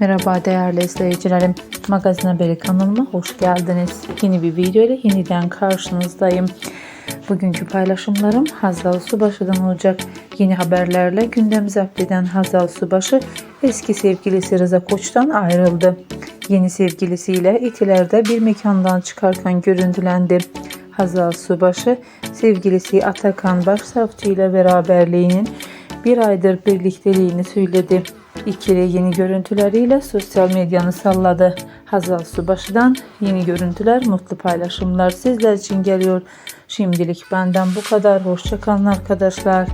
Merhaba değerli izleyicilerim. Magazin Haberi kanalıma hoş geldiniz. Yeni bir video ile yeniden karşınızdayım. Bugünkü paylaşımlarım Hazal Subaşı'dan olacak. Yeni haberlerle gündem zapt eden Hazal Subaşı eski sevgilisi Rıza Koç'tan ayrıldı. Yeni sevgilisiyle İtiler'de bir mekandan çıkarken görüntülendi. Hazal Subaşı sevgilisi Atakan Başsavcı ile beraberliğinin bir aydır birlikteliğini söyledi. İkili yeni görüntüleriyle sosyal medyanı salladı. Hazal Subaşı'dan yeni görüntüler, mutlu paylaşımlar sizler için geliyor. Şimdilik benden bu kadar. Hoşçakalın arkadaşlar.